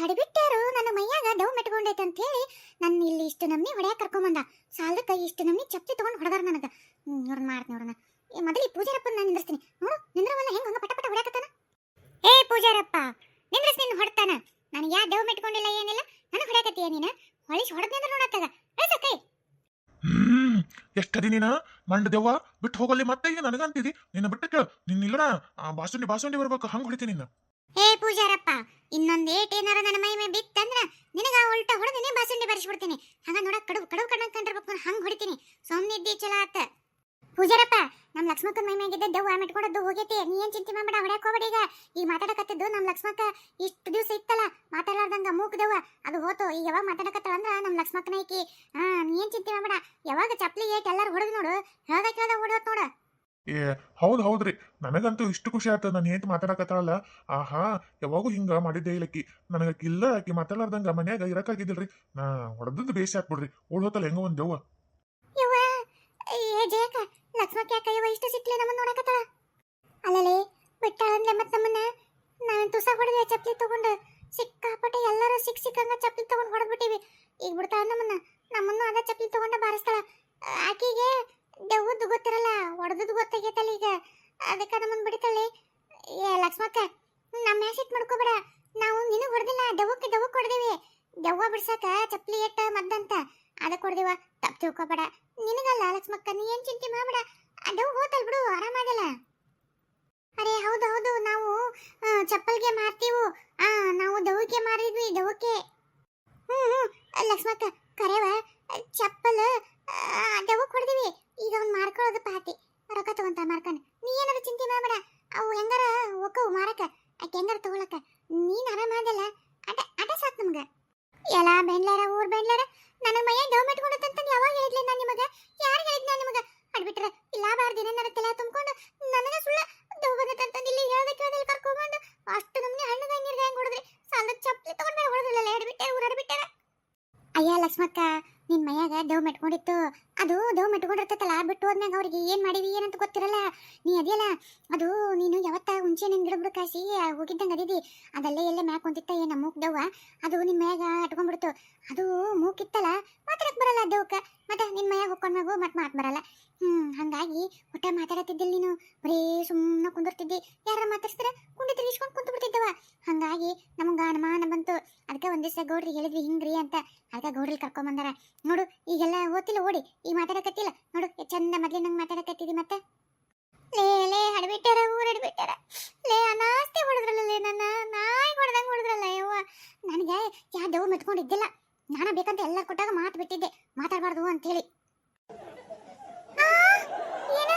ಹಡಿಬಿಟ್ಟಾರು ನನ್ನ ಮೈಯಾಗ ಡವ್ ಮೆಟ್ಕೊಂಡೈತೆ ಅಂತ ಹೇಳಿ ನನ್ನ ಇಲ್ಲಿ ಇಷ್ಟು ನಮ್ಮಿ ಹೊಡ್ಯಾಕ ಕರ್ಕೊಂಬಂದ. ಸಾಲದಕ್ಕ ಇಷ್ಟು ನಮ್ಮಿ ಚಪ್ಪಿ ತಗೊಂಡು ಹೊಡೆದಾರ ನನಗ. ಇವ್ರನ್ನ ಮಾಡ್ತೀನಿ ಇವ್ರನ್ನ ಈ ಮೊದಲು ಈ ಪೂಜಾರಪ್ಪನ ನಾನು ನಿಂದ್ರಿಸ್ತೀನಿ. ನೋಡು ನಿಂದ್ರವಲ್ಲ ಹೆಂಗ ಹಂಗ ಪಟ ಪಟ ಹೊಡ್ಯಾಕತ್ತಾನ? ಏ ಪೂಜಾರಪ್ಪ ನಿಂದ್ರಿಸ್ ನಿನ್ನ ಹೊಡ್ತಾನ? ನನಗೆ ಯಾ ಡವ್ ಮೆಟ್ಕೊಂಡಿಲ್ಲ ಏನಿಲ್ಲ? ನನಗೆ ಹೊಡ್ಯಾಕತ್ತೀಯ ನೀನು? ಹೊಳಿಸಿ ಹೊಡೆದ್ನಿಂದ್ರ ನೋಡತ್ತಾಗ ಕೈ ಎಷ್ಟದಿ ನೀನ? ಮಂಡ ದೆವ್ವ ಬಿಟ್ಟು ಹೋಗಲಿ ಮತ್ತೆ ಈಗ ನನಗಂತಿದಿ? ನಿನ್ನ ಬಿಟ್ಟು ಕೇಳು. ನಿನ್ನ ಇಲ್ಲಡ ಬಾಸುಂಡಿ ಬಾಸುಂಡಿ ಬರ್ಬೇಕು ಹಂಗೆ ಹೊಡಿತೀನಿ ನಿನ್ನ ಹೇ ಪೂಜಾರಪ್ಪ ಇನ್ನೊಂದ್ ಏಟ್ ಏನಾರ ನನ್ನ ಮೈ ಮೇಲೆ ಬಿತ್ತಂದ್ರ ನಿನಗ ಉಲ್ಟ ಹೊಡೆದಿನಿ ಬಾಸುಂಡಿ ಬರ್ಸ್ಬಿಡ್ತೀನಿ ಹಂಗ ನೋಡ ಕಡುಬು ಕಡುಬು ಕಣ್ಣ ಕಂಡಿರ್ಬೇಕು ಹಂಗ ಹೊಡಿತೀನಿ. ಸುಮ್ಮನೆ ಚಲೋ ಆತ. ಪೂಜಾರಪ್ಪ ನಮ್ಮ ಲಕ್ಷ್ಮಕ್ಕನ ಮೈ ಮ್ಯಾಗಿದ್ದ ದೆವ್ವ ಮೆಟ್ಕೊಡದ್ದು ಹೋಗೈತಿ. ನೀ ಏನ್ ಚಿಂತೆ ಮಾಡ್ಬೇಡ, ಹೊಡ್ಯಾಕ್ ಹೋಗ್ಬೇಡ ಈಗ. ಈಗ ಮಾತಾಡಕತ್ತಿದ್ದು ನಮ್ಮ ಲಕ್ಷ್ಮಕ್ಕ ಇಷ್ಟು ದಿವಸ ಇತ್ತಲ್ಲ, ಮಾತಾಡ್ಲಾರ್ದಂಗ ಮೂಕ್ ದೆವ್ವ. ಅದು ಹೋತು, ಈಗ ಯಾವಾಗ ಮಾತಾಡಕತ್ತಾಳ ಅಂದ್ರ ನಮ್ ಲಕ್ಷ್ಮಕ್ಕನ ಐಕಿ. ಹಾ, ನೀ ಏನ್ ಚಿಂತೆ ಮಾಡ್ಬೇಡ. ಯಾವಾಗ ಚಪ್ಪಲಿ ಏಟ್ ಎಲ್ಲಾರು ಹೊಡೆದು ನೋಡು. ಹೇಳ್ದ ಕೇಳ್ದ ಹೊಡೋತ್ ನೋಡ. ಏ, ಹೌದು ಹೌದ್ರಿ. ನನಗಂತೂ ಇಷ್ಟು ಖುಷಿ ಆಯ್ತು ನಾನು ಏನ್ ಮಾತಾಡಕತ್ತಾಳಲ್ಲ? ಆಹಾ, ಯಾವಾಗೂ ಹಿಂಗ ಮಾಡಿದ್ದೆ ಇಲ್ಲಕ್ಕಿ ನನಗ ಇಲ್ಲ ಆಕಿ ಮಾತಾಡ್ಲಾರ್ದಂಗ ಮನ್ಯಾಗ ಇರಕ್ಕಾಗಿದ್ದಿಲ್ರಿ. ನಾ ಹೊಡೆದದ್ದು ಬೇಸಿ ಹಾಕ್ಬಿಡ್ರಿ ಓಡೋತಲ್ಲ ಹೆಂಗೋ ಒಂದ್ ದೆವ್ವ ಇಷ್ಟು ಸಿಟ್ಲೆ ನಮ್ಮನ್ನ ನೋಡಕತ್ತಾಳ? ಅಲ್ಲಲೇ ಬಿಟ್ಟಾಳ ಅಂದ್ರೆ ಮತ್ತೆ ನಮ್ಮನ್ನ? ನಾನು ತುಸ ಹೊಡೆದೆ ಚಪ್ಪಲಿ ತಗೊಂಡು. ಸಿಕ್ಕಾಪಟ್ಟೆ ಎಲ್ಲರೂ ಸಿಕ್ ಸಿಕ್ಕಂಗ ಚಪ್ಪಲಿ ತಗೊಂಡು ಹೊಡೆದ್ಬಿಟ್ಟಿವಿ. ಈಗ ಬಿಡ್ತಾಳ ನಮ್ಮನ್ನ. ನಮ್ಮನ್ನು ಅದ ಚಪ್ಪಲಿ ತಗೊಂಡ ಬಾರಿಸ್ತಾಳ. ಆಕಿಗೆ ದೆವ್ವದ್ದು ಗೊತ್ತಿರಲ್ಲ ಹೊಡೆದದ್ದು ಗೊತ್ತಾಗೈತಲ್ಲ ಈಗ. ಅದಕ್ಕೆ ನಮ್ಮನ್ನು ಬಿಡ್ತಾಳೆ ಏ ಲಕ್ಷ್ಮಕ್ಕ ನಮ್ಮ ಮ್ಯಾಸಿಟ್ ಮಾಡ್ಕೋಬೇಡ. ನಾವು ನಿನಗೆ ಹೊಡೆದಿಲ್ಲ ದೆವ್ವಕ್ಕೆ ದೆವ್ವಕ್ಕೆ ಹೊಡೆದೇವಿ. ದೆವ್ವ ಬಿಡ್ಸಾಕ ಚಪ್ಪಲಿ ಎಟ್ಟ ಮದ್ದಂತ ಅದಕ್ಕೆ ಹೊಡೆದಿವ ತಪ್ಪು ತಿಳ್ಕೊಬೇಡ. ನಿನಗಲ್ಲ ಲಕ್ಷ್ಮಕ್ಕ ನೀ ಏನು ಚಿಂತೆ ಮಾಡ್ಬೇಡ. ಅದು ಹೋತಲ್ ಬಿಡು ಆರಾಮಾಗಲ್ಲ ಅರೆ ಹೌದು ಹೌದು ನಾವು ಆ, ಚಪ್ಪಲ್ಗೆ ಮಾರ್ತೀವು. ಆ ನಾವು ದೆವ್ವಕ್ಕೆ ಮಾರಿದ್ವಿ ದೆವ್ವಕ್ಕೆ. ಹ್ಞೂ ಹ್ಞೂ ಲಕ್ಷ್ಮಕ್ಕ ಕರೆವ ಚಪ್ಪಲ್ ದೆವ್ವಕ್ಕೆ ಹೊಡೆದಿವಿ. ಈಗ ಅವ್ನು ಮಾರ್ಕೊಳ್ಳೋದು ಪಾತಿ ರೊಕ್ಕ ತಗೊಂತ ಮಾರ್ಕೊಂಡು. ನೀ ಏನಾರ ಚಿಂತೆ ಮಾಡಬೇಡ. ಅವು ಹೆಂಗಾರ ಒಕ್ಕವು ಮಾರಕ ಆಕೆ ಹೆಂಗಾರ ತಗೊಳಕ ನೀನ್ ಆರಾಮಾದಲ್ಲ ಅಟ ಅಟ ಸಾಕ್ ನಮ್ಗೆ. ಎಲ್ಲ ಬೆಂಡ್ಲಾರ, ಊರ್ ಬೆಂಡ್ಲಾರ, ನನಗೆ ಮೈಯ ಡವ್ ಮೆಟ್ಕೊಂಡಂತಂದು ಯಾವಾಗ ಹೇಳಿದ್ಲೆ ನಾನು ನಿಮಗೆ? ಯಾರು ಹೇಳಿದ್ನ ನಿಮಗೆ? ಅಡ್ಬಿಟ್ರೆ ಇಲ್ಲ ಬಾರ್ದಿನ ನನ್ನ ತಲೆ ತುಂಬಿಕೊಂಡು ನನಗ ಸುಳ್ಳ ಡವ್ ಇಲ್ಲಿ ಹೇಳ್ದೆ ಕೇಳ್ದೆ ಕರ್ಕೊಂಡ್ಬಂದು ಅಷ್ಟು ನಮ್ನೆ ಹಣ್ಣದ ನೀರ್ಗೆ ಹೆಂಗ್ ಹೊಡೆದ್ರಿ ಸಾಲ ಚಪ್ಪಲಿ ತಗೊಂಡ್ ಮೇಲೆ ಹೊಡೆದಿಲ್ಲ ಎಡ್ಬಿಟ್ಟೆ ಊರ್ ಅಡ್ಬಿಟ್ಟಾರ ಅಯ್ಯ ಲಕ್ಷ್ಮಕ್ಕ ನಿನ್ ಮೈಯಾಗ ಡವ್ ಮೆಟ್ಕೊಂಡಿತ್ತು ಅದು ಡವ್ ಮೆಟ್ಕೊಂಡಿರ್ತೈತಲ್ಲ ಬಿಟ್ಟು ಹೋದ್ಮ್ಯಾಗ ಅವ್ರಿಗೆ ಏನ್ ಮಾಡಿವಿ ಗೊತ್ತಿರಲ್ಲ. ನೀ ಅದೆಯಲ್ಲ, ಅದು ನೀನು ಯಾವತ್ತ ಹುಂಚೆ ನಿನ್ ಗಿಡ ಕಾಸಿ ಹೋಗಿದ್ದಂಗ ಅದಿದಿ. ಅದಲ್ಲೇ ಎಲ್ಲೇ ಮ್ಯಾಕ್ ಕುಂತಿತ್ತ ಏನ ಮೂಕ್ ದವ್ವ? ಅದು ನಿನ್ ಮ್ಯಾಗ ಅಟ್ಕೊಂಡ್ಬಿಡ್ತು ಅದು ಮೂಕಿತ್ತಲ್ಲ ಮಾತಾಡಕ್ ಬರಲ್ಲ ದೇವಕ್ಕ ಮತ್ತೆ ನಿನ್ ಮೈಯಾಗ ಹೊಕ್ಕೊಂಡ್ಮ್ಯಾಗು ಮತ್ ಮಾತ್ ಬರಲ್ಲ. ಹ್ಮ್, ಹಂಗಾಗಿ ಊಟ ಮಾತಾಡತ್ತಿದ್ದಿಲ್ಲ ನೀನು. ಬರೀ ಸುಮ್ಮನೆ ಕುಂದಿರ್ತಿದ್ದಿ. ಯಾರ ಮಾತಾಡ್ಸಿದ್ರೆ? ಕುಂಡಿ ತಿರ್ಗಿಸ್ಕೊಂಡು ಕುಂತು ಬಿಡ್ತಿದ್ದವ ಹಂಗಾಗಿ ನಮಗ ಅನುಮಾನ ಬಂತು. ಅದಕ್ಕೆ ಒಂದ್ ದಿವಸ ಗೌಡ್ರಿ ಹೇಳಿದ್ವಿ, ಹಿಂಗ್ರಿ ಅಂತ. ಅದಕ್ಕೆ ಕರ್ಕೊಂಡ್ ಕರ್ಕೊಂಬಂದಾರ. ನೋಡು, ಈಗೆಲ್ಲ ಓದ್ತಿಲ್ಲ, ಓಡಿ. ಈಗ ಮಾತಾಡಕತ್ತಿಲ್ಲ. ನೋಡು ಚಂದ ಮೊದ್ಲಿನ ನಂಗೆ ಮಾತಾಡಕತ್ತಿದಿ ಮತ್ತೆ ಲೇ ಲೇ ಹಡ್ಬಿಟ್ಟಾರ ಊರ್ ಹಡ್ಬಿಟ್ಟಾರ ಲೇ ಅನಾಸ್ತಿ ಹೊಡೆದ್ರಲ್ಲ ಲೇ ನನ್ನ ನಾಯಿ ಹೊಡೆದಂಗೆ ಹೊಡೆದ್ರಲ್ಲ ಯವ್ವ ನನಗೆ ಯಾ ದೇವ್ ಮೆಟ್ಕೊಂಡಿದ್ದಿಲ್ಲ ನಾನು ಬೇಕಂತ ಎಲ್ಲ ಕೊಟ್ಟಾಗ ಮಾತು ಬಿಟ್ಟಿದ್ದೆ ಮಾತಾಡಬಾರ್ದು ಅಂತೇಳಿ ಆ, ಏನ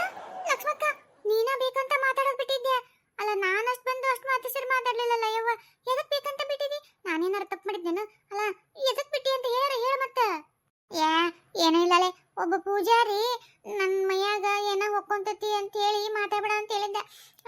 ಲಕ್ಷ್ಮಕ್ಕ ನೀನ ಬೇಕಂತ ಮಾತಾಡೋದ್ ಬಿಟ್ಟಿದ್ದೆ ಅಲ್ಲ ನಾನು ಅಷ್ಟು ಬಂದು ಅಷ್ಟು ಮಾತು ಸರಿ ಮಾತಾಡ್ಲಿಲ್ಲಲ್ಲ ಯವ್ವ ಎದಕ್ ಬೇಕಂತ ಬಿಟ್ಟಿದಿ ನಾನೇನಾರು ತಪ್ಪು ಮಾಡಿದ್ದೇನು ಅಲ್ಲ ಎದಕ್ ಬಿಟ್ಟಿ ಅಂತ ಹೇಳ ಹೇಳ ಮತ್ತ ಯಾ ಏನೂ ಇಲ್ಲಲೆ ಒಬ್ಬ ಪೂಜಾರಿ ನನ್ನ ಮೈಯಾಗ ಏನ ಹೊಕ್ಕೊಂತತಿ ಅಂತ ಹೇಳಿ ಮಾತಾಡಬೇಡ ಅಂತ ಹೇಳಿದ್ದ.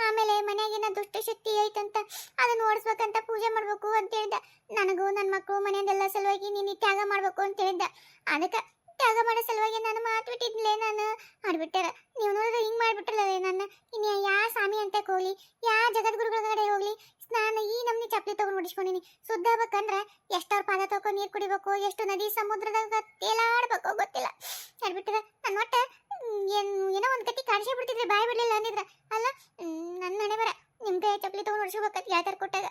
ಆಮೇಲೆ ಮನ್ಯಾಗಿನ ದುಷ್ಟ ಶಕ್ತಿ ಐತಂತ ಅದನ್ನ ಓಡಿಸ್ಬೇಕಂತ ಪೂಜೆ ಮಾಡ್ಬೇಕು ಅಂತ ಹೇಳಿದ್ದ. ನನಗೂ ನನ್ನ ಮಕ್ಕಳು ಮನೆಯದೆಲ್ಲ ಸಲುವಾಗಿ ನೀನು ತ್ಯಾಗ ಮಾಡ್ಬೇಕು ಅಂತ ಹೇಳಿದ್ದ. ಅದಕ್ಕೆ ತ್ಯಾಗ ಮಾಡೋ ಸಲುವಾಗಿ ನಾನು ಮಾತು ಬಿಟ್ಟಿದ್ಲೆ ನಾನು? ಮಾಡ್ಬಿಟ್ಟಾರ ನೀವು ನೋಡಿದ್ರೆ ಹಿಂಗೆ ಮಾಡ್ಬಿಟ್ರಲ್ಲ ನನ್ನ? ಇನ್ನು ಯಾ ಸ್ವಾಮಿ ಅಂತ ಹೋಗ್ಲಿ ಯಾ ಜಗದ್ಗುರುಗಳ ಕಡೆ ಹೋಗ್ಲಿ ಸ್ನಾನ ಈ ನಮ್ನಿ ಚಪ್ಪಲಿ ತಗೊಂಡು ಹೊಡಿಸ್ಕೊಂಡಿನಿ. ಶುದ್ಧ ಆಗ್ಬೇಕಂದ್ರ ಎಷ್ಟವ್ರ ಪಾದ ತಗೊಂಡು ನೀರು ಕುಡಿಬೇಕು, ಎಷ್ಟು ನದಿ ಸಮುದ್ರದಾಗ ತೇಲಾಡ್ಬೇಕು ಗೊತ್ತಿಲ್ಲ. ಮಾಡ್ಬಿಟ್ಟಾರ ನನ್ನ ಏನ್, ಏನೋ ಒಂದು ಕತ್ತಿ ಕಾಡಿಸಿ ಬಿಡ್ತಿದ್ರೆ ಬಾಯಿ ಬಿಡಲಿಲ್ಲ ಅಂದಿದ್ರ. ಅಲ್ಲ ನನ್ನ ಹಣೆ ಬರ ನಿಮ್ಮ ಚಪ್ಪಲಿ ತಗೊಂಡು ಹೊಡಿಸ್ಬೇಕಂತ ಯಾವ್ದಾರು ಕೊಟ್ಟಾಗ?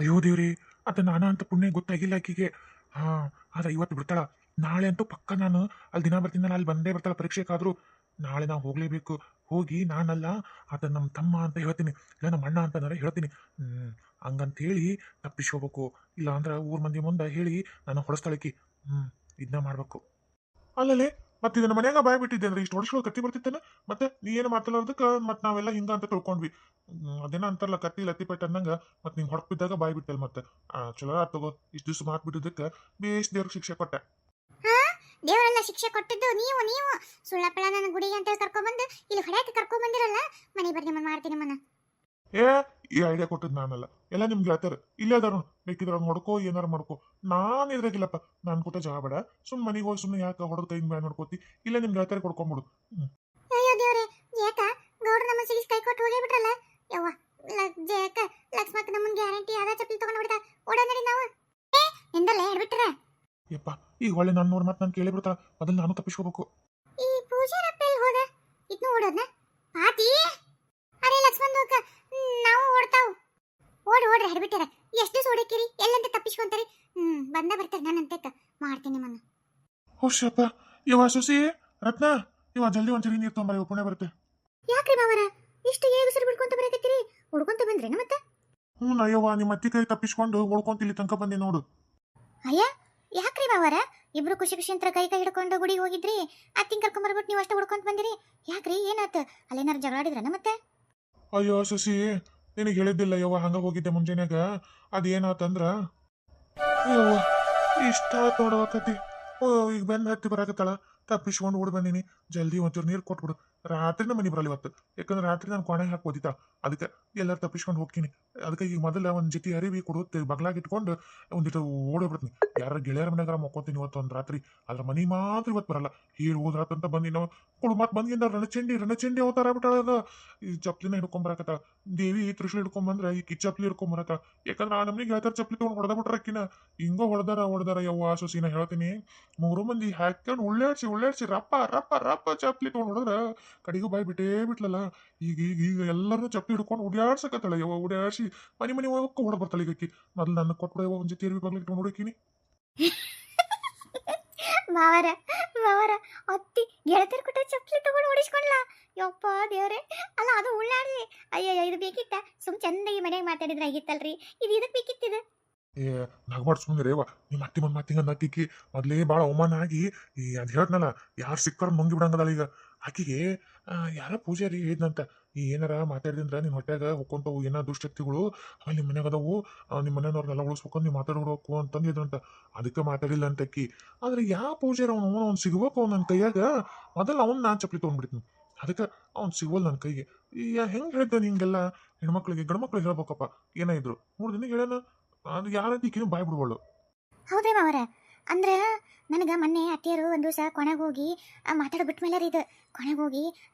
ಅಯ್ಯೋ ದೇವ್ರಿ, ಅದು ನಾನು ಅಂತ ಪುಣ್ಯ ಗೊತ್ತಾಗಿಲ್ಲ ಆಕಿಗೆ. ಹಾಂ, ಆದ್ರೆ ಇವತ್ತು ಬಿಡ್ತಾಳ. ನಾಳೆ ಅಂತೂ ಪಕ್ಕ ನಾನು, ಅಲ್ಲಿ ದಿನ ಬರ್ತೀನಿ ಅಲ್ಲಿ ಬಂದೇ ಬರ್ತಾಳ ಪರೀಕ್ಷೆಗಾದ್ರು. ನಾಳೆ ನಾವು ಹೋಗಲೇಬೇಕು. ಹೋಗಿ ನಾನಲ್ಲ, ಆತ ನಮ್ಮ ತಮ್ಮ ಅಂತ ಹೇಳ್ತೀನಿ. ಇಲ್ಲ ನಮ್ಮ ಅಣ್ಣ ಅಂತಂದ್ರೆ ಹೇಳ್ತೀನಿ. ಹಂಗಂತ ಹೇಳಿ ತಪ್ಪಿಸ್ಕೋಬೇಕು. ಇಲ್ಲ ಅಂದ್ರೆ ಊರ್ ಮಂದಿ ಮುಂದೆ ಹೇಳಿ, ನಾನು ಹೊಡೆಸ್ತಾಳಕಿ ಹ್ಞೂ ಇದನ್ನ ಮಾಡ್ಬೇಕು. ಅಲ್ಲಲೇ, ಮತ್ತೆ ಇದನ್ನ ಮನ್ಯಾಗ ಬಾಯ್ ಬಿಟ್ಟಿದ್ದೆ ಅಂದ್ರೆ ಇಷ್ಟು ವರ್ಷಗಳು ಕತ್ತಿ ಬರ್ತಿತ್ತೇನೆ? ಮತ್ತೆ ನೀ ಏನು ಮಾತಾಡೋದಕ್ಕೆ ಮತ್ತೆ ನಾವೆಲ್ಲ ಹಿಂಗ ಅಂತ ತಿಳ್ಕೊಂಡ್ವಿ. ಅದೇನ ಅಂತಾರಲ್ಲ, ಕತ್ತಿ ಲತ್ತಿ ಪೆಟ್ಟು ಅನ್ನಂಗ. ಮತ್ತೆ ನಿಂಗೆ ಹೊಡ್ಬಿದ್ದಾಗ ಬಾಯ್ ಬಿಟ್ಟಲ್ ಮತ್ತೆ. ಚಲೋ ಆತ್ ತಗೋ, ಇಷ್ಟು ದಿವಸ ಮಾತ್ಬಿಟ್ಟಿದ್ದಕ್ಕೆ ಬೇಸ್ ದೇವ್ರಿಗೆ ಶಿಕ್ಷೆ ಕೊಟ್ಟೆ. ದೇವರೆಲ್ಲ ಶಿಕ್ಷೆ ಕೊಟ್ಟಿದ್ದು? ನೀವು ನೀವು? ಸುಳ್ಳಪ್ಪಳ ನನ್ನ ಗುಡಿಗೆ ಅಂತ ಕರ್ಕೊಂಡ್ಬಂದು ಇಲ್ಲಿ ಹೊಡೆಯಕ್ಕೆ ಕರ್ಕೊಂಡ್ಬಂದಿರಲ್ಲ ಮನೆ ಬರ್ರಿ ಮನೆ ಮಾಡ್ತೀನಿ ನಿಮ್ಮನ್ನ ಏ ಈ ಐಡಿಯಾ ಕೊಟ್ಟಿದ್ ನಾನಲ್ಲ. ಎಲ್ಲ ನಿಮ್ ಗೆಳತಾರ ಇಲ್ಲೇ ಅದಾರು ಬೇಕಿದ್ರೆ ಅವ್ನು ನೋಡ್ಕೋ ಏನಾರ ಮಾಡ್ಕೋ. ನಾನು ಇದ್ರಾಗಿಲ್ಲಪ್ಪ. ನಾನು ಕೊಟ್ಟ ಜಾಗ ಬೇಡ. ಸುಮ್ ಮನೆಗೆ ಹೋಗಿ ಸುಮ್ಮನೆ ಯಾಕೆ ಹೊಡೆದ ಕೈ ಮ್ಯಾಲ ನೋಡ್ಕೋತಿ ಇಲ್ಲ ನಿಮ್ ಗೆಳತಾರ ಕೊಡ್ಕೊಂಬಿಡು. ಅಯ್ಯೋ ದೇವ್ರೆ ಯಾಕ ಗೌಡ್ರು ನಮ್ಮ ಸಿಗಿಸ್ ಕೈ ಕೊಟ್ಟು ಹೋಗೇ ಬಿಟ್ರಲ್ಲ? ಯವ್ವ ಜಯಕ್ಕ ಲಕ್ಷ್ಮಕ್ಕ ನಮ್ಮನ್ ಗ್ಯಾರಂಟಿ ಯಾವ್ದಾ ಚಪ್ಪಲಿ ತಗೊಂಡ್ ಬಿಡ್ತಾ ಓಡ ಯಪ್ಪ ಈಗ ಒಳ್ಳೆ ನನ್ನ ನೋಡಿ ಮತ್ತೆ ನಾನು ಕೇಳಿ ಬಿಡ್ತಾಳ. ಮೊದಲು ನಾನು ತಪ್ಪಿಸ್ಕೋಬೇಕು. ಈ ಪೂಜಾರಪ್ಪ ಎಲ್ಲಿ ಹೋದ? ಇದ್ನು ಓಡೋದ್ನ? ಪಾತಿ ಅರೆ ಲಕ್ಷ್ಮಣ್ ದೋಕ ನಾವು ಓಡ್ತಾವ್ ಓಡ್ರಿ ಹರಿಬಿಟ್ಟಾರ. ಎಷ್ಟು ಸೋಡಕ್ಕಿರಿ ಎಲ್ಲಂತ ತಪ್ಪಿಸ್ಕೊಂತಾರಿ. ಹ್ಮ್ ಬಂದ ಬರ್ತಾರೆ ನಾನು ಅಂತಕ್ಕ ಮಾಡ್ತೀನಿ ನಿಮ್ಮನ್ನ. ಹುಷಪ್ಪ ಇವ ಸುಸಿ ರತ್ನ ಇವ ಜಲ್ದಿ ಒಂದ್ಸರಿ ನೀರು ತೊಂಬರಿ ಪುಣೆ ಬರುತ್ತೆ. ಯಾಕ್ರಿ ಮಾವರ? ಇಷ್ಟು ಏಗುಸರು ಬಿಡ್ಕೊಂತ ಬರಕತ್ತೀರಿ? ಹುಡ್ಕೊಂತ ಬಂದ್ರೇನು ಮತ್ತೆ? ಹ್ಞೂ ಅಯ್ಯವ್ವ ನಿಮ್ಮ ಅತ್ತಿ ಕೈ ತಪ್ಪಿಸ್ಕೊಂಡು ಓಡ್ಕೊಂತ ಇಲ್ಲಿ ತನಕ ಬಂದಿ ನೋಡು. ಅಯ್ಯ ಯಾಕ್ರಿ ಮಾವರ? ಇಬ್ರು ಖುಷಿ ಖುಷಿ ಅಂತ ಕೈ ಕೈ ಹಿಡ್ಕೊಂಡು ಗುಡಿಗೆ ಹೋಗಿದ್ರಿ. ಅತ್ತಿಂಗ್ ಕರ್ಕೊಂಡ್ ಬರ್ಬಿಟ್ಟು ನೀವು ಅಷ್ಟೇ ಹುಡ್ಕೊಂತ ಬಂದಿರಿ. ಯಾಕ್ರಿ ಏನಾತ? ಅಲ್ಲೇನಾರು ಜಗಳಾಡಿದ್ರನ ಮತ್ತೆ? ಅಯ್ಯೋ ಸಸಿ ನಿನಗೆ ಹೇಳಿದ್ದಿಲ್ಲ ಯವ್ವ, ಹಂಗ ಹೋಗಿದ್ದೆ ಮುಂಜಾನೆಗ? ಅದೇನಾತಂದ್ರ? ಯವ್ವ, ಇಷ್ಟ ಆತ್ ಓ, ಈಗ ಬೆನ್ನ ಹತ್ತಿ ಬರಾಕತ್ತಾಳ. ತಪ್ಪಿಸ್ಕೊಂಡು ಓಡ್ ಬಂದಿನಿ. ಜಲ್ದಿ ಒಂಚೂರು ನೀರು ಕೊಟ್ಬಿಡು. ರಾತ್ರಿನ ಮನೆ ಬರಲಿ ಇವತ್ತು. ಯಾಕಂದ್ರೆ ರಾತ್ರಿ ನಾನು ಕೊನೆ ಹಾಕಿ ಓದಿತಾ ಅದಕ್ಕೆ ಎಲ್ಲರೂ ತಪ್ಪಿಸ್ಕೊಂಡು ಹೋಗ್ತೀನಿ. ಅದಕ್ಕೆ ಈಗ ಮೊದಲ ಒಂದು ಜೊತೆ ಅರಿವಿ ಕೊಡುತ್ತೆ ಬಗ್ಲಾಗಿಟ್ಕೊಂಡು ಒಂದಿಟ್ಟು ಓಡೋಗ್ಬಿಡ್ತೀನಿ ಯಾರ ಗೆಳೆಯರ ಮನೆಗಾರ ಮಕ್ಕೋತೀನಿ ಇವತ್ತು ಒಂದು ರಾತ್ರಿ. ಅದ್ರ ಮನೆ ಮಾತ್ರ ಇವತ್ತು ಬರಲ್ಲ. ಹೇಳಿ ಹೋದ್ರಾತಂತ ಬಂದಿ ನಾವು. ಕೊಡು, ಮತ್ತೆ ಬಂದಿಂದ ರಣಚಂಡಿ ರಣಚಂಡಿ ಅವತಾರ ಬಿಟ್ಟಾಳ ಈ ಚಪ್ಲಿನ ಹಿಡ್ಕೊಂಬರಕತ್ತ ದೇವಿ ತ್ರಿಶೂಲ್ ಹಿಡ್ಕೊಂಬಂದ್ರೆ ಈ ಚಪ್ಲಿ ಹಿಡ್ಕೊಂಬರತ್ತಾಳ ಯಾಕಂದ್ರೆ ಆ ನಮ್ನಿಗೆ ಹೇಳ್ತಾರ ಚಪ್ಲಿ ತೊಗೊಂಡು ಹೊಡೆದ ಬಿಟ್ರಕ್ಕಿನ ಹಿಂಗೋ ಹೊಡೆದಾರ ಹೊಡೆದಾರ, ಯವ್ವ ಸೊಸಿನ ಹೇಳ್ತೀನಿ. ಮೂರು ಮಂದಿ ಹಾಕ್ಕೊಂಡು ಉಳ್ಳಾಡ್ಸಿ ಉಳ್ಳಾಡ್ಸಿ, ರಪ್ಪ ರಪ್ಪ ರಪ್ಪ ಚಪ್ಲಿ ತೊಗೊಂಡು ಹೊಡೆದ್ರ ಕಡೆಗೂ ಬಾಯ್ ಬಿಟ್ಟೇ ಬಿಟ್ಲಲ್ಲ. ಈಗ ಈಗ ಈಗ ಎಲ್ಲರನ್ನೂ ಚಪ್ಲಿ ಹಿಡ್ಕೊಂಡು ಉಡ್ಯಾಡ್ಸಕತ್ತಾಳ. ಯವ್ವ ಉಡ್ಯಾಡ್ಸಿ. ಮನೆ ಮನೆ ಹೋಗಕ್ಕೆ ಓಡ ಬರ್ತಾಳೆ ಈಗ ಮೊದಲು ನನ್ನ ಕೊಟ್ಬಿಡ ಯವ್ವ ಒಂದು ತೇರ್ವಿ ಬರ್ಲಿ ಇಟ್ಕೊಂಡು ಹುಡುಕಿನಿ ಮಾವರ ಮಾವರ ಅತ್ತಿ ಗೆಳತಿರ್ ಕೊಟ್ಟ ಚಪ್ಪಲಿ ತಗೊಂಡು ಓಡಿಸ್ಕೊಂಡ್ಲ. ಯಪ್ಪ ದೇವ್ರೆ. ಅಲ್ಲ ಅದು ಉಳ್ಳಾಡಿ ಅಯ್ಯಯ್ಯ ಇದು ಬೇಕಿತ್ತ? ಸುಮ್ ಚಂದಾಗಿ ಮನೆಯಾಗ ಮಾತಾಡಿದ್ರೆ ಆಗಿತ್ತಲ್ರಿ? ಇದು ಇದಕ್ಕೆ ಬೇಕಿತ್ತಿದು ಏ ನಗ್ಬಾರ್ದು ಸುಮ್ಮನೆ ರೇವ ನಿಮ್ಮ ಅತ್ತಿ ಮನೆ ಮಾತಿಂಗ ಅಕ್ಕಿಗೆ ಮೊದಲೇ ಭಾಳ ಅವಮಾನ ಆಗಿ ಈ ಅದು ಹೇಳ್ತನಲ್ಲ ಯಾರು ಸಿಕ್ಕಾರ ಮುಂಗಿ ಬಿಡಂಗದಲ್ಲ ಈಗ. ಆಕಿಗೆ ಯಾರ ಪೂಜಾರಿ ಹೇಳಿದ್ನಂತ. ಈ ಏನಾರ ಮಾತಾಡಿದ್ರ ನಿನ್ನ ಹೊಟ್ಟೆಗ ಹೊಕ್ಕೊಂತವು ಏನೋ ದುಷ್ಟಕ್ತಿಗಳು ಆಮೇಲೆ ನಿಮ್ಮ ಮನ್ಯಾಗ ಅದಾವು. ನಿಮ್ಮ ಮನೆಯವ್ರನ್ನೆಲ್ಲ ಉಳಿಸ್ಬೇಕು, ನೀವು ಮಾತಾಡ್ಬೇಕು ಹೇಳಿದ್ರಂತ ಅದಕ್ಕೆ ಮಾತಾಡಿಲ್ಲ ಅಂತ ಅಕ್ಕಿ. ಆದ್ರೆ ಯಾವ ಪೂಜಾರಿ ಅವ್ನು? ಅವನು ಅವ್ನು ಸಿಗ್ಬೇಕು ನನ್ನ ಕೈಯಾಗ? ಮೊದಲು ಅವ್ನು ನಾನು ಚಪ್ಪಲಿ ತೊಗೊಂಡ್ಬಿಡ್ತೀನಿ. ಅದಕ್ಕೆ ಅವ್ನು ಸಿಗೋಲ್ಲ ನನ್ನ ಕೈಗೆ. ಈ ಹೆಂಗೆ ಹೇಳ್ದೆ ಹಿಂಗೆಲ್ಲ ಹೆಣ್ಮಕ್ಳಿಗೆ, ಗಂಡ್ಮಕ್ಳಿಗೆ ಹೇಳ್ಬೇಕಪ್ಪ. ಏನೇ ಇದ್ರು? ಮೂರು ದಿನ ಹೇಳೋಣ? ಅದು ಯಾರಂತ ಈಕಿನೂ ಬಾಯ್ ಬಿಡ್ಬಾಳು ಹೌದೇ ಮಾವರ ಅಂದ್ರೆ ನನಗೆ ಮೊನ್ನೆ ಅತ್ತಿಯರು ಒಂದು ದಿವಸ ಕೊನೆಗೆ ಹೋಗಿ ಮಾತಾಡೋ ಬಿಟ್ಟ ಮೇಲೆ ರೀ ಇದು. ಕೊನೆಗೆ ಹೋಗಿ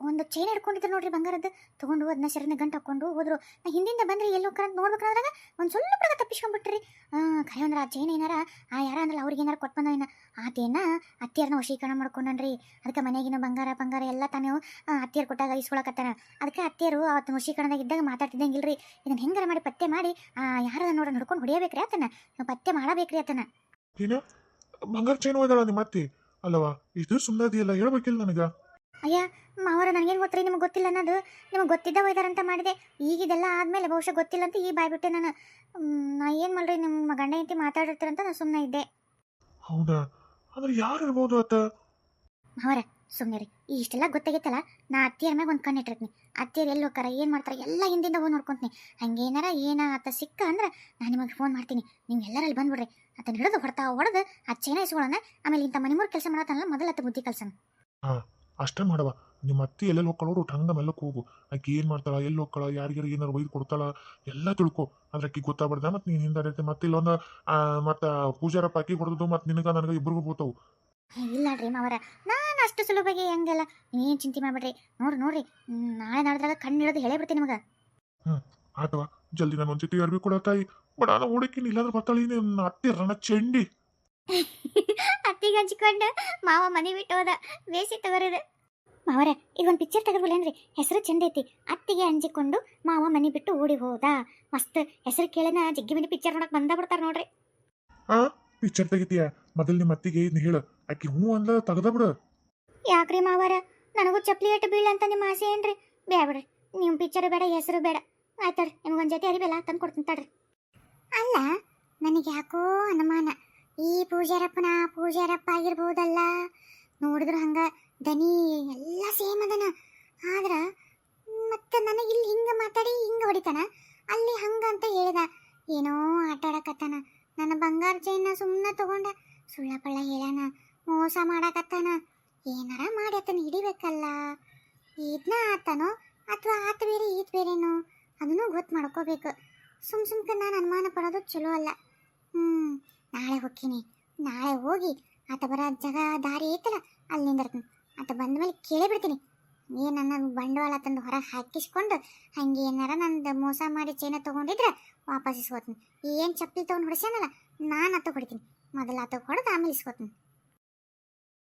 ಒಂದು ಚೈನ್ ಹಿಡ್ಕೊಂಡಿದ್ರು ನೋಡ್ರಿ ಬಂಗಾರದ್ದು ತೊಗೊಂಡು ಅದನ್ನ ಸೆರನ ಗಂಟು ಹಾಕೊಂಡು ಹೋದ್ರು. ನಾ ಹಿಂದಿಂದ ಬಂದ್ರಿ ಎಲ್ಲಿ ಹೋಗ್ತಾರ ನೋಡ್ಬೇಕಾದ್ರಾಗ ಒಂದು ಸ್ವಲ್ಪ ಪ್ರಗ ತಪ್ಪಿಸ್ಕೊಂಡ್ಬಿಟ್ರಿ. ಕೈ ಅಂದ್ರೆ ಆ ಚೈನ್ ಏನಾರ, ಆ, ಯಾರ ಅಂದ್ರೆ ಅವ್ರಿಗೆ ಏನಾರ ಕೊಟ್ಟು ಬಂದ ಆತೇನ ಅತ್ತಿಯರ್ನ ವಶೀಕರಣ ಮಾಡ್ಕೊಂಡನ್ರಿ. ಅದಕ್ಕೆ ಮನೆಗಿನ ಬಂಗಾರ ಬಂಗಾರ ಎಲ್ಲ ತಾನೇ ಅತ್ತಿಯರ್ ಕೊಟ್ಟಾಗ ಇಸ್ಕೊಳಕತ್ತಾನ. ಅದಕ್ಕೆ ಅತ್ತಿಯರು ಅವತ್ತು ವಶೀಕರಣದಾಗ ಇದ್ದಾಗ ಮಾತಾಡ್ತಿದ್ದಂಗಿಲ್ರಿ. ಇದನ್ನ ಹೆಂಗಾರ ಮಾಡಿ ಪತ್ತೆ ಮಾಡಿ, ಆ, ಯಾರ ನೋಡ ನಡ್ಕೊಂಡು ಹೊಡಿಯಬೇಕ್ರಿ ಆತನ. ಪತ್ತೆ ಮಾಡಬೇಕ್ರಿ ಆತನ. ಏನ ಬಂಗಾರ ಚೈನ್ ಹೋಯ್ದಾಳ ನಿಮ್ಮ ಅತ್ತಿ? ಅಲ್ಲವ ಇದು ಸುಮ್ಮನೆ ಅದೆಯಲ್ಲ ಹೇಳ್ಬೇಕಿಲ್ಲ ನನಗ. ಅಯ್ಯ ಮಾವರ ನನಗೇನು ಗೊತ್ತ್ರಿ ನಿಮಗೆ ಗೊತ್ತಿಲ್ಲ ಅನ್ನೋದು? ನಿಮಗೆ ಗೊತ್ತಿದ್ದ ಒಯ್ದಾರಂತ ಮಾಡಿದೆ. ಈಗಿದೆಲ್ಲ ಆದಮೇಲೆ ಬಹುಶಃ ಗೊತ್ತಿಲ್ಲ ಅಂತ ಈ ಬಾಯ್ಬಿಟ್ಟೆ ನಾನು. ಮ್, ನಾ ಏನು ಮಾಡ್ರಿ ನಿಮ್ಮ ಗಂಡ ಹೆಂಡತಿ ಮಾತಾಡಿರ್ತೀರಂತ ನಾನು ಸುಮ್ಮನೆ ಇದ್ದೆ. ಹೌದಾ? ಅಂದ್ರೆ ಯಾರು ಇರ್ಬೋದು ಅತ್ತ? ಮಾವರ ಸುಮ್ಮನೆ ರೀ ಇಷ್ಟೆಲ್ಲ ಗೊತ್ತಾಗೈತಲ್ಲ ನಾ ಅತ್ತಿಯರ ಮ್ಯಾಗ ಒಂದು ಕಣ್ಣಿಟ್ಟಿರ್ತೀನಿ. ಅತ್ತಿಯರು ಎಲ್ಲಿ ಹೋಗ್ತಾರ ಏನು ಮಾಡ್ತಾರೆ ಎಲ್ಲ ಹಿಂದಿಂದ ಹೋಗಿ ನೋಡ್ಕೊಂತೀನಿ. ಹಂಗೇನಾರ ಏನ ಆತ ಸಿಕ್ಕ ಅಂದ್ರೆ ನಾನು ನಿಮಗೆ ಫೋನ್ ಮಾಡ್ತೀನಿ. ನೀವು ಎಲ್ಲರಲ್ಲಿ ಬಂದ್ಬಿಡ್ರಿ. ಆತನ ಹಿಡಿದು ಹೊಡ್ತಾ ಹೊಡೆದು ಆ ಚೈನ ಇಸ್ಕೊಳ್ಳೋಣ ಆಮೇಲೆ ಇಂಥ ಮನೆ ಮೂರು ಕೆಲಸ ಮಾಡತ್ತಲ್ಲ ಮೊದಲ ಅತ್ತ ಬುದ್ಧಿ ಕಲ್ಸನ. ಅಷ್ಟೇ ಮಾಡವ ನಿಮ್ಮ ಅತ್ತಿ ಎಲ್ಲೆಲ್ಲಿ ಹೋಗ್ಕೊಳ್ಳೋರು ಹಂಗ ಮೆಲ್ಲಕ್ಕೆ ಹೋಗು. ಆಕಿ ಏನು ಮಾಡ್ತಾಳ ಎಲ್ಲಿ ಹೋಗ್ತಾಳ ಯಾರಿಗಾರ ಏನಾರು ಒಯ್ದು ಕೊಡ್ತಾಳ ಎಲ್ಲ ತಿಳ್ಕೊ. ಅಂದ್ರೆ ಆಕಿ ಗೊತ್ತಾಗ್ಬಾರ್ದ ಮತ್ತೆ ನೀನು ಹಿಂದೆ ಮತ್ತೆ ಇಲ್ಲೊಂದು ಮತ್ತೆ ಪೂಜಾರಪ್ಪ ಆಕಿ ಹೊಡೆದು ಮತ್ತೆ ನಿನಗೆ ನನಗೆ ಇಬ್ಬರಿಗೂ ಬೋತವು ಇಲ್ಲ ರೀ ಮಾವರ. ಅಷ್ಟು ಸುಲಭವಾಗಿ ಹಂಗೆಲ್ಲ. ನೀವೇನು ಚಿಂತೆ ಮಾಡ್ಬೇಡ್ರಿ. ನೋಡ್ರಿ ನೋಡ್ರಿ. ನಾಳೆ ನಾಡ್ದಾಗ ಕಣ್ಣು ಹಿಡಿದು ಹೇಳೇ ಬಿಡ್ತೀನಿ ನಿಮಗೆ ಆತವ. ಜಲ್ದಿ ನಾನು ಒಂದು ಜೊತೆ ಅರ್ಬಿ ಕೊಡ ತಾಯಿ. ಬಟ್ ನಾನು ಹುಡುಕಿನ ಇಲ್ಲಾಂದ್ರೆ ಬರ್ತಾಳೆ ನನ್ನ ಅತ್ತಿ ರಣ ಚೆಂಡಿ. ಅತ್ತಿಗೆ ಹಂಚಿಕೊಂಡು ಮಾವ ಮನೆ ಬಿಟ್ಟು ಹೋದ. ಬೇಸಿ ತಗೋರಿದ. ಮಾವರ ಈಗ ಒಂದು ಪಿಕ್ಚರ್ ತೆಗೆದ್ಬಿಡೇನ್ರಿ ಹೆಸರು ಚಂದ ಐತಿ. ಅತ್ತಿಗೆ ಹಂಚಿಕೊಂಡು ಮಾವ ಮನೆ ಬಿಟ್ಟು ಓಡಿ ಹೋದ. ಮಸ್ತ್ ಹೆಸರು ಕೇಳನ ಜಗ್ಗಿ ಮನೆ ಪಿಕ್ಚರ್ ನೋಡಕ್ ಬಂದ ಬಿಡ್ತಾರ ನೋಡ್ರಿ. ಆ ಪಿಕ್ಚರ್ ತೆಗಿತೀಯ? ಮೊದಲು ನಿಮ್ಮ ಅತ್ತಿಗೆ ಹೇಳು. ಆಕಿ ಹ್ಞೂ ಅಂದ ತೆಗ್ದ ಬಿಡು. ಯಾಕ್ರಿ ಮಾವರ? ನನಗೂ ಚಪ್ಪಲಿ ಇಟ್ಟು ಬೀಳಂತ ನಿಮ್ಮ ಆಸೆ ಏನ್ರಿ? ಬೇಡ ನಿಮ್ಮ ಪಿಕ್ಚರ್ ಬೇಡ, ಹೆಸರು ಬೇಡ. ಆಯ್ತಡ್ರಿ ನಿಮ್ಗೊಂದು ಜೊತೆ ಅರಿಬೇಲ್ಲ ತಂದು ಕೊಡ್ತೀನಿ ತಡ್ರಿ. ಅಲ್ಲ, ನನಗೆ ಯಾಕೋ ಅನುಮಾನ. ಈ ಪೂಜಾರಪ್ಪನ ಪೂಜಾರಪ್ಪ ಆಗಿರ್ಬೋದಲ್ಲ? ನೋಡಿದ್ರು ಹಂಗೆ ದನಿ ಎಲ್ಲ ಸೇಮ್ ಅದನ. ಆದ್ರೆ ಮತ್ತೆ ನನಗೆ ಇಲ್ಲಿ ಹಿಂಗೆ ಮಾತಾಡಿ ಹಿಂಗೆ ಹೊಡಿತಾನ. ಅಲ್ಲಿ ಹಂಗ ಅಂತ ಹೇಳ್ದ. ಏನೋ ಆಟ ಆಡಕತ್ತಾನ. ನನ್ನ ಬಂಗಾರ ಚೈನ ಸುಮ್ಮನೆ ತಗೊಂಡ ಸುಳ್ಳ ಪಳ್ಳ ಹೇಳಾನ. ಮೋಸ ಮಾಡಕತ್ತಾನ. ಏನಾರ ಮಾಡಿ ಆತನ ಹಿಡಿಬೇಕಲ್ಲ? ಇದನ್ನ ಆತನೋ ಅಥವಾ ಆತ ಬೇರೆ, ಈತ ಬೇರೆನೋ? ಅದನ್ನು ಗೊತ್ತು ಮಾಡ್ಕೋಬೇಕು. ಸುಮ್ ಸುಮ್ಕೆ ನಾನು ಅನುಮಾನ ಪಡೋದು ಚಲೋ ಅಲ್ಲ. ಹ್ಞೂ ನಾಳೆ ಹೋಗ್ತೀನಿ. ನಾಳೆ ಹೋಗಿ ಆತ ಬರೋ ಜಾಗ, ದಾರಿ ಐತಲ್ಲ, ಅಲ್ಲಿಂದ ಇರ್ತೀನಿ. ಆತ ಬಂದ ಮೇಲೆ ಕೇಳೇ ಬಿಡ್ತೀನಿ. ಏನು ನನ್ನ ಬಂಡವಾಳ ತಂದು ಹೊರಗೆ ಹಾಕಿಸ್ಕೊಂಡು ಹಂಗೆ ಏನಾರ ನಂದು ಮೋಸ ಮಾಡಿ ಚೈನ ತೊಗೊಂಡಿದ್ರೆ ವಾಪಸ್ ಇಸ್ಕೋತೀನಿ ಏನು ಚಪ್ಪಲಿ ತೊಗೊಂಡು ಹೊಡಿಸ್ಯಾನಲ್ಲ, ನಾನು ಆತ ಹೊಡಿತೀನಿ ಮೊದಲ ಆತ ಹೊಡೆದು ಆಮೇಲೆ ಇಸ್ಕೊತೀನಿ.